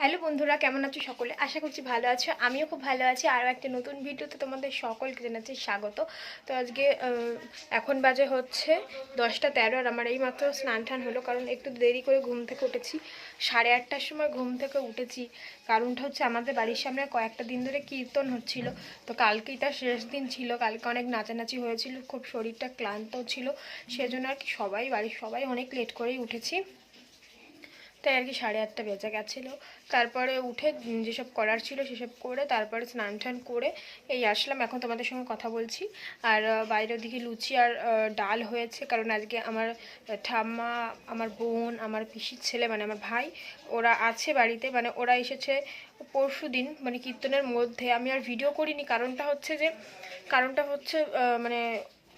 Hello বন্ধুরা, কেমন আছো সকলে? আশা করছি ভালো আছো। আমিও খুব ভালো আছি। আরও একটা নতুন ভিডিওতে তোমাদের সকলকে জানাচ্ছি স্বাগত। তো আজকে এখন বাজে হচ্ছে দশটা তেরো আর আমার এই মাত্র স্নান টান হলো, কারণ একটু দেরি করে ঘুম থেকে উঠেছি। সাড়ে আটটার সময় ঘুম থেকে উঠেছি। কারণটা হচ্ছে আমাদের বাড়ির সামনে কয়েকটা দিন ধরে কীর্তন হচ্ছিল। তো কালকেই তার শেষ দিন ছিল। কালকে অনেক নাচানাচি হয়েছিল। খুব শরীরটা ক্লান্ত ছিল। সেজন্য আর কি সবাই, বাড়ির সবাই অনেক লেট করেই উঠেছি। তাই আর কি সাড়ে আটটা বেজে গেছিল। তারপরে উঠে যেসব করার ছিল সেসব করে তারপরে স্নান টান করে এই আসলাম। এখন তোমাদের সঙ্গে কথা বলছি। আর বাইরের দিকে লুচি আর ডাল হয়েছে। কারণ আজকে আমার ঠাম্মা, আমার বোন, আমার পিসির ছেলে মানে আমার ভাই, ওরা আছে বাড়িতে। মানে ওরা এসেছে পরশু দিন মানে কীর্তনের মধ্যে। আমি আর ভিডিও করিনি। কারণটা হচ্ছে যে, কারণটা হচ্ছে মানে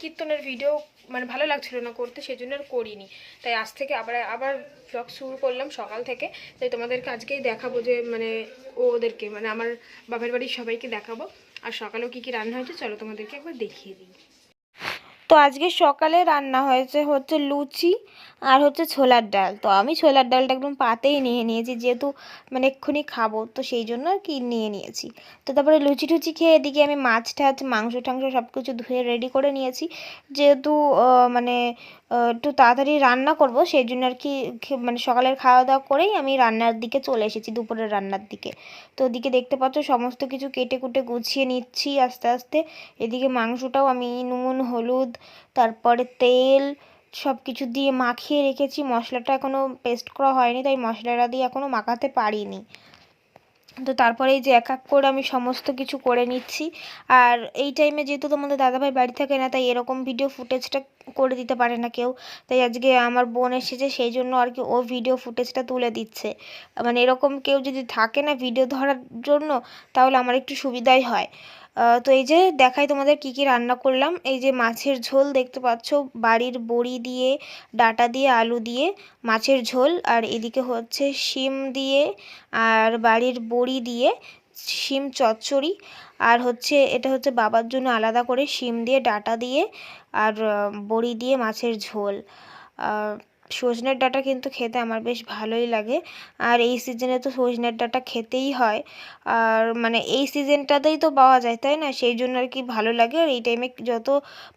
কীর্তনের ভিডিও মানে ভালো লাগছিল না করতে সেই জন্য আর করিনি। তাই আজ থেকে আবার আবার ব্লগ শুরু করলাম সকাল থেকে। তাই তোমাদেরকে আজকেই দেখাবো যে মানে ওদেরকে মানে আমার বাপের বাড়ির সবাইকে দেখাবো। আর সকালেও কী কী রান্না হয়েছে, চলো তোমাদেরকে একবার দেখিয়ে দিই। তো আজকে সকালে রান্না হয়েছে হচ্ছে লুচি আর হচ্ছে ছোলার ডাল। তো আমি ছোলার ডালটা একদম পাতেই নিয়ে নিয়েছি, যেহেতু মানে এক্ষুনি খাব, তো সেই জন্য আর কি নিয়ে নিয়েছি। তো তারপরে লুচি টুচি খেয়ে এদিকে আমি মাছ টাছ, মাংস টাংস সব কিছু ধুয়ে রেডি করে নিয়েছি। যেহেতু মানে একটু তাড়াতাড়ি রান্না করব, সেই জন্য আর কি মানে সকালের খাওয়া দাওয়া করেই আমি রান্নার দিকে চলে এসেছি, দুপুরের রান্নার দিকে। তো ওদিকে দেখতে পাচ্ছ সমস্ত কিছু কেটে কুটে গুছিয়ে নিচ্ছি আস্তে আস্তে। এদিকে মাংসটাও আমি নুন, হলুদ, তারপরে তেল সব কিছু দিয়ে মাখিয়ে রেখেছি। মশলাটা এখনও পেস্ট করা হয়নি, তাই মশলাটা দিয়ে এখনও মাখাতে পারিনি। তো তারপরে এই যে এক এক করে আমি সমস্ত কিছু করে নিচ্ছি। আর এই টাইমে যেহেতু তোমাদের দাদাভাই বাড়ি থাকে না, তাই এরকম ভিডিও ফুটেজটা করে দিতে পারে না কেউ। তাই আজকে আমার বোন এসেছে, সেই জন্য আর কি ও ভিডিও ফুটেজটা তুলে দিচ্ছে। মানে এরকম কেউ যদি থাকে না ভিডিও ধরার জন্য, তাহলে আমার একটু সুবিধাই হয়। তো এই যে দেখাই তোমাদের কি কি রান্না করলাম। এই যে মাছের ঝোল দেখতে পাচ্ছ, বাড়ির বড়ি দিয়ে, ডাটা দিয়ে, আলু দিয়ে মাছের ঝোল। আর এদিকে হচ্ছে শিম দিয়ে আর বাড়ির বড়ি দিয়ে শিম চচ্চড়ি। আর হচ্ছে এটা হচ্ছে বাবার জন্য আলাদা করে শিম দিয়ে, ডাটা দিয়ে আর বড়ি দিয়ে মাছের ঝোল। সজনের ডাটা কিন্তু খেতে আমার বেশ ভালোই লাগে। আর এই সিজনে তো সজনের ডাটা খেতেই হয়। আর মানে এই সিজনটাতেই তো পাওয়া যায়, তাই না? সেই জন্য আর কি ভালো লাগে। আর এই টাইমে যত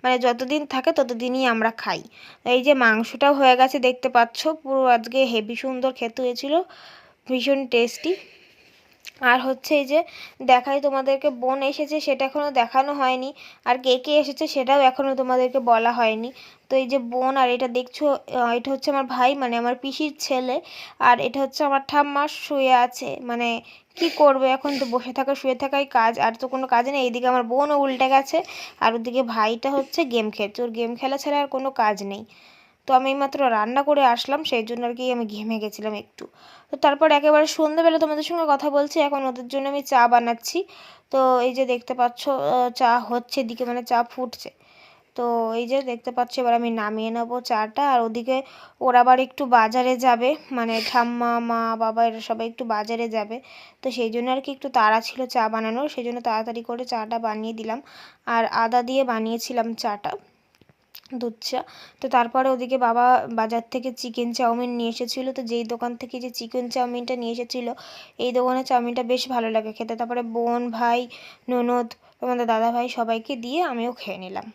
মানে যতদিন থাকে ততদিনই আমরা খাই। এই যে মাংসটাও হয়ে গেছে, দেখতে পাচ্ছ? পুরো আজকে হেভি সুন্দর খেতে হয়েছিল। ভীষণ টেস্টি আর হচ্ছে এই যে দেখাই তোমাদেরকে বোন এসেছে, সেটা এখনও দেখানো হয়নি। আর কে কে এসেছে সেটাও এখনও তোমাদেরকে বলা হয়নি। তো এই যে বোন, আর এটা দেখছ এটা হচ্ছে আমার ভাই মানে আমার পিসির ছেলে। আর এটা হচ্ছে আমার ঠাম্মা শুয়ে আছে মানে কি করবে এখন? তো বসে থাকা, শুয়ে থাকাই কাজ। আর তো কোনো কাজ নেই এইদিকে আমার বোনও উল্টে গেছে। আর ওদিকে ভাইটা হচ্ছে গেম খেলছে। ওর গেম খেলা ছাড়া আর কোনো কাজ নেই। তো আমি এইমাত্র রান্না করে আসলাম, সেই জন্য আর কি আমি ঘেমে গেছিলাম একটু। তো তারপর একেবারে সন্ধ্যেবেলা তোমাদের সঙ্গে কথা বলছি, এখন ওদের জন্য আমি চা বানাচ্ছি। তো এই যে দেখতে পাচ্ছ চা হচ্ছে, এদিকে মানে চা ফুটছে। তো এই যে দেখতে পাচ্ছ, এবার আমি নামিয়ে নেব চাটা, আর ওদিকে ওরা আবার একটু বাজারে যাবে। মানে ঠাম্মা, মা, বাবা, এরা সবাই একটু বাজারে যাবে। তো সেই জন্য আর কি একটু তাড়া ছিল চা বানানোর, সেই জন্য তাড়াতাড়ি করে চাটা বানিয়ে দিলাম। আর আদা দিয়ে বানিয়েছিলাম চাটা। দুধ চা তো তারপরে ওদিকে বাবা বাজার থেকে চিকেন চাউমিন নিয়ে এসেছিল। তো যেই দোকান থেকে যে চিকেন চাউমিনটা নিয়ে এসেছিল, এই দোকানের চাউমিনটা বেশ ভালো লাগে খেতে। তারপরে বোন, ভাই, ননদ, তোমাদের দাদা ভাই সবাইকে দিয়ে আমিও খেয়ে নিলাম।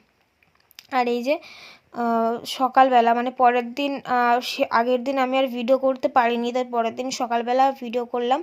আর এই যে সকালবেলা মানে পরের দিন সে আগের দিন আমি আর ভিডিও করতে পারিনি। তাই পরের দিন সকালবেলা ভিডিও করলাম।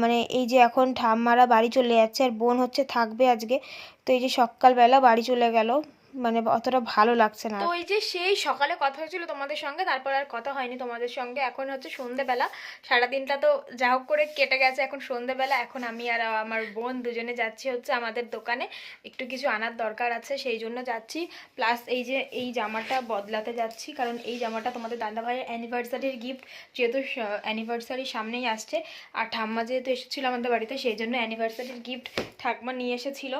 মানে এই যে এখন ঠাম্মারা বাড়ি চলে যাচ্ছে, আর বোন হচ্ছে থাকবে আজকে। তো এই যে সকালবেলা বাড়ি চলে গেল। মানে অতটা ভালো লাগছে না। তো ওই যে সেই সকালে কথা হয়েছিল তোমাদের সঙ্গে, তারপর আর কথা হয়নি তোমাদের সঙ্গে। এখন হচ্ছে সন্ধেবেলা। সারাদিনটা তো যা হোক করে কেটে গেছে এখন সন্ধেবেলা। এখন আমি আর আমার বোন দুজনে যাচ্ছি হচ্ছে আমাদের দোকানে। একটু কিছু আনার দরকার আছে, সেই জন্য যাচ্ছি। প্লাস এই যে এই জামাটা বদলাতে যাচ্ছি, কারণ এই জামাটা তোমাদের দাদাভাইয়ের অ্যানিভার্সারির গিফট যেহেতু অ্যানিভার্সারি সামনেই আসছে। আর ঠাম্মা যেহেতু এসেছিল আমাদের বাড়িতে, সেই জন্য অ্যানিভার্সারির গিফট ঠাকমা নিয়ে এসেছিল।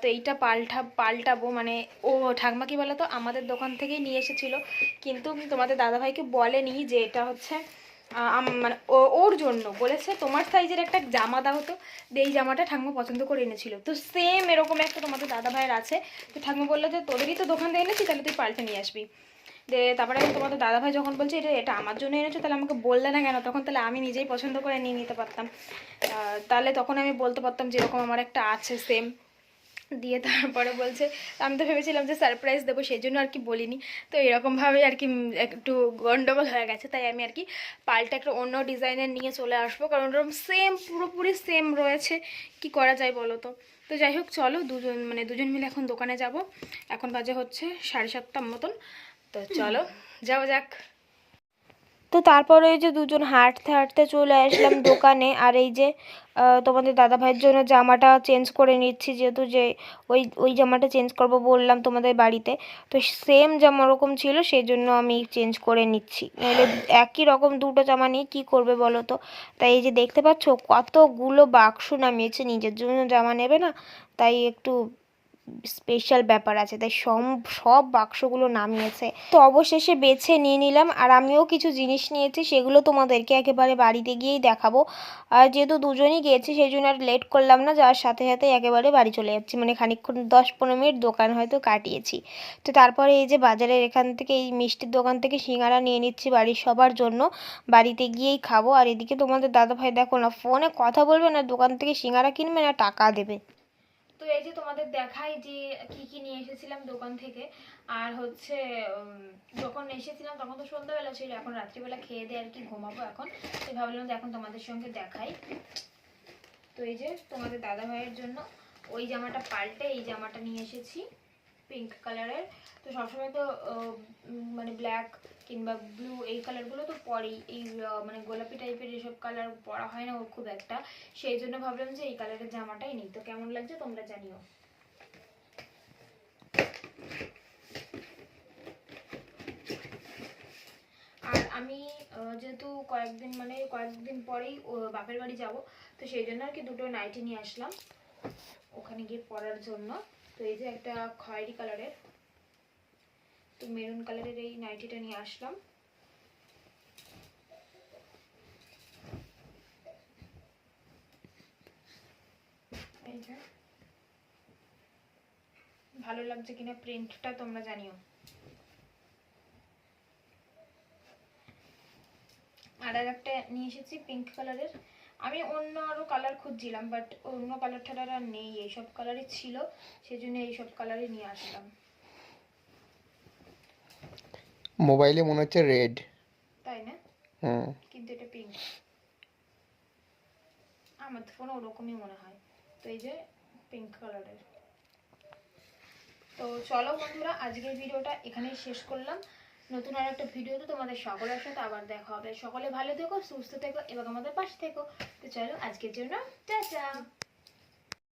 তো এইটা পাল্টা, পাল্টাবো। মানে ও ঠাকমা কি বলো তো আমাদের দোকান থেকেই নিয়ে এসেছিল। কিন্তু তোমাদের দাদাভাইকে বলেনি যে এটা হচ্ছে মানে ওর জন্য। বলেছে তোমার সাইজের একটা জামা দাও তো। এই জামাটা ঠাকমা পছন্দ করে এনেছিল। তো সেম এরকম একটা তোমাদের দাদাভাইয়ের আছে। তো ঠাকমা বলল যে, তোদেরই তো দোকান থেকে এনেছি, তাহলে তুই পাল্টে নিয়ে আসবি। দে তারপরে তোমাদের দাদাভাই যখন বলছে, এটা এটা আমার জন্য এনেছো, তাহলে আমাকে বললে না কেন? তখন তাহলে আমি নিজেই পছন্দ করে নিয়ে নিতে পারতাম। তাহলে তখন আমি বলতে পারতাম যেরকম আমার একটা আছে সেম দিয়ে তারপরে বলছে, আমি তো ভেবেছিলাম যে সারপ্রাইজ দেবো সেই জন্য আর কি বলিনি। তো এরকমভাবেই আর কি একটু গন্ডগোল হয়ে গেছে, তাই আমি আর কি পাল্টা একটা অন্য ডিজাইনের নিয়ে চলে আসব, কারণ ওরকম সেম পুরোপুরি সেম রয়েছে। কি করা যায় বলো তো? তো যাই হোক, চলো দুজন মানে দুজন মিলে এখন দোকানে যাব। এখন বাজে হচ্ছে সাড়ে সাতটার মতন। তো চলো যাও যাক। তো তারপরে ওই যে দুজন হাঁটতে হাঁটতে চলে আসলাম দোকানে। আর এই যে তোমাদের দাদা ভাইয়ের জন্য জামাটা চেঞ্জ করে নিচ্ছি, যেহেতু যে ওই ওই জামাটা চেঞ্জ করব বললাম তোমাদের বাড়িতে। তো সেম জামা ওরকম ছিল সেই জন্য আমি চেঞ্জ করে নিচ্ছি। নাহলে একই রকম দুটো জামা নিয়ে কী করবে বলো তো? তাই এই যে দেখতে পাচ্ছ, কতগুলো বাক্স নামিয়েছে, নিজের জন্য জামা নেবে না, তাই একটু স্পেশাল ব্যাপার আছে, তাই সব সব বাক্সগুলো নামিয়েছে। তো অবশেষে বেছে নিয়ে নিলাম, আর আমিও কিছু জিনিস নিয়েছি, সেগুলো তোমাদেরকে একেবারে বাড়িতে গিয়েই দেখাবো। আর যেহেতু দুজনই গিয়েছি, সেই জন্য আর লেট করলাম না যাওয়ার সাথে সাথে একেবারে বাড়ি চলে যাচ্ছি। মানে খানিকক্ষণ দশ পনেরো মিনিট দোকান হয়তো কাটিয়েছি। তো তারপরে এই যে বাজারের এখান থেকে এই মিষ্টির দোকান থেকে সিঙ্গারা নিয়ে নিচ্ছি বাড়ির সবার জন্য। বাড়িতে গিয়েই খাব। আর এদিকে তোমাদের দাদাভাই, দেখো না ফোনে কথা বলবে না, দোকান থেকে সিঙ্গারা কিনবে না, টাকা দেবে। এই যে তোমাদের দেখাই যে কি কি নিয়ে এসেছিলাম দোকান থেকে, আর হচ্ছে যখন এসেছিলাম তখন তো সন্ধ্যাবেলা ছিল, এখন রাত্রিবেলা খেয়ে দিয়ে আর কি ঘুমাবো এখন। তো ভাবলাম যে এখন তোমাদের সঙ্গে দেখাই। তো এই যে তোমাদের দাদা ভাইয়ের জন্য ওই জামাটা পাল্টে এই জামাটা নিয়ে এসেছি। পিঙ্ক কালারের তো সবসময় তো মানে ব্ল্যাক কিংবা ব্লু এই কালারগুলো তো পরেই। এই মানে গোলাপি টাইপের এসব কালার পরা হয় না ওর খুব একটা। সেই জন্য ভাবলাম যে এই কালারের জামাটাই নিই। তো কেমন লাগছে তোমরা জানিও। আর আমি যেহেতু কয়েকদিন মানে কয়েকদিন পরেই, ও, বাপের বাড়ি যাব, তো সেই জন্য আর কি দুটো নাইটি নিয়ে আসলাম। ওখানে গিয়ে পরার জন্য। তো এই যে একটা খয়েরি কালারের, তো মেরুন কালারের এই নাইটিটা নিয়ে আসলাম। ভালো লাগছে কিনা প্রিন্টটা তোমরা জানিও। আর একটা নিয়ে এসেছি পিঙ্ক কালারের আমি অন্য আরও কালার খুঁজছিলাম বাট অন্য কালার টালার আর নেই এইসব কালারই ছিল সেই জন্য এইসব কালারই নিয়ে আসলাম। মোবাইলে মনে হচ্ছে রেড তাই না? হুম। কিন্তু এটা পিঙ্ক আমার তো ফোনে ওরকমই মনে হয়। তো এই যে পিঙ্ক কালারের তো চলো বন্ধুরা আজকের ভিডিওটা এখানেই শেষ করলাম। নতুন আর একটা ভিডিওতে তোমাদের সকলের সাথে আবার দেখা হবে। সকলে ভালো থেকো, সুস্থ থেকো এবং আমাদের পাশে থেকো। তো চলো, আজকের জন্য টাটা।